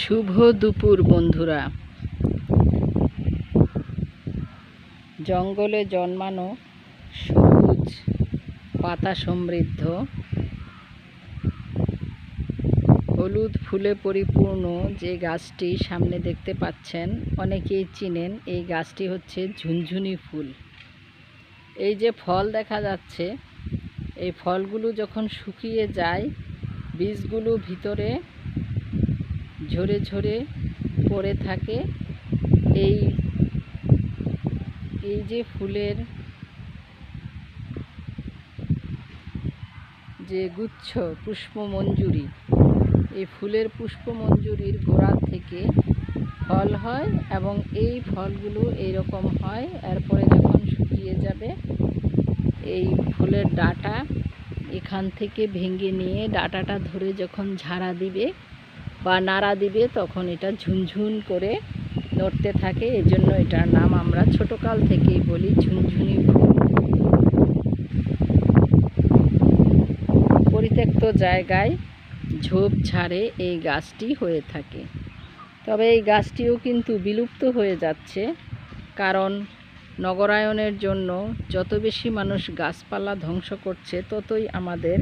শুভ দুপুর, বন্ধুরা। জঙ্গলে জন্মানো সবুজ পাতা সমৃদ্ধ। হলুদ ফুলে পরিপূর্ণ যে গাছটি সামনে দেখতে পাচ্ছেন, অনেকেই চিনেন, এই গাছটি হচ্ছে ঝুনঝুনি ফুল। এই যে ফল দেখা যাচ্ছে, এই ফলগুলো যখন শুকিয়ে যায়, বীজগুলো ভিতরে ঝরে ঝরে পড়ে থাকে। এই এই যে ফুলের যে গুচ্ছ পুষ্পমঞ্জুরি, এই ফুলের পুষ্পমঞ্জুরির গোড়া থেকে ফল হয় এবং এই ফলগুলো এইরকম হয়। এরপরে যখন শুকিয়ে যাবে, এই ফুলের ডাটা এখান থেকে ভেঙে নিয়ে ডাটাটা ধরে যখন ঝাড়া দিবে বা নাড়া দিবে, তখন এটা ঝুনঝুন করে নড়তে থাকে। এজন্য এটার নাম আমরা ছোটকাল থেকেই বলি ঝুনঝুনি পরিত্যক্ত জায়গায় ঝোপঝাড়ে এই গাছটি হয়ে থাকে। তবে এই গাছটিও কিন্তু বিলুপ্ত হয়ে যাচ্ছে, কারণ নগরায়নের জন্য যত বেশি মানুষ গাছপালা ধ্বংস করছে, ততই আমাদের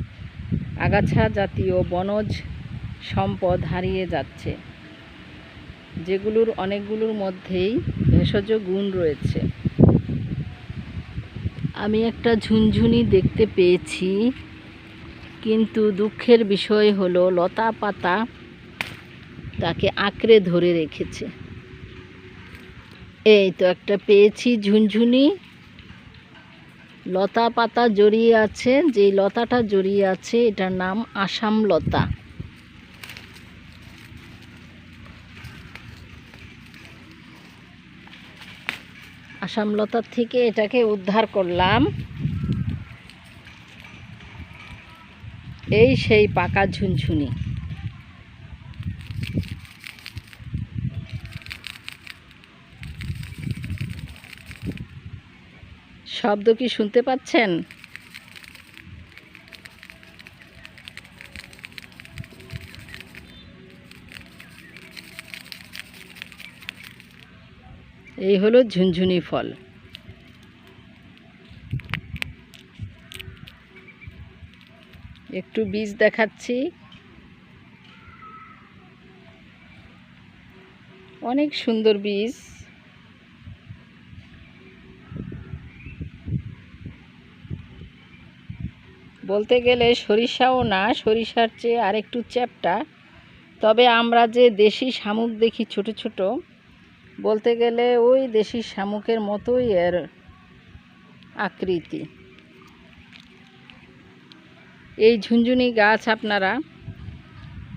আগাছা জাতীয় বনজ সম্পদ হারিয়ে যাচ্ছে। যেগুলোর অনেকগুলোর মধ্যেই ভেষজ গুণ রয়েছে। আমি একটা ঝুনঝুনি দেখতে পেয়েছি, কিন্তু দুঃখের বিষয় হলো লতা পাতা তাকে আঁকড়ে ধরে রেখেছে। এই তো একটা পেয়েছি ঝুনঝুনি। লতা পাতা জড়িয়ে আছে, যেই লতাটা জড়িয়ে আছে, এটার নাম আসাম লতা। আসাম লতার থেকে এটাকে উদ্ধার করলাম। এই সেই পাকা ঝুনঝুনি। শব্দ কি শুনতে পাচ্ছেন? এই হলো ঝুনঝুনি ফল। একটু বীজ দেখাচ্ছি। অনেক সুন্দর বীজ। বলতে গেলে সরিষাও না, সরিষার চেয়ে আরেকটু চ্যাপটা। তবে আমরা যে দেশি শামুক দেখি ছোট ছোট বলতে গেলে ওই দেশি শামুকের মতোই এর আকৃতি। এই ঝুনঝুনি গাছ আপনারা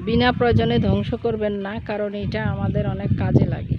বিনা প্রয়োজনে ধ্বংস করবেন না, কারণ এটা আমাদের অনেক কাজে লাগে।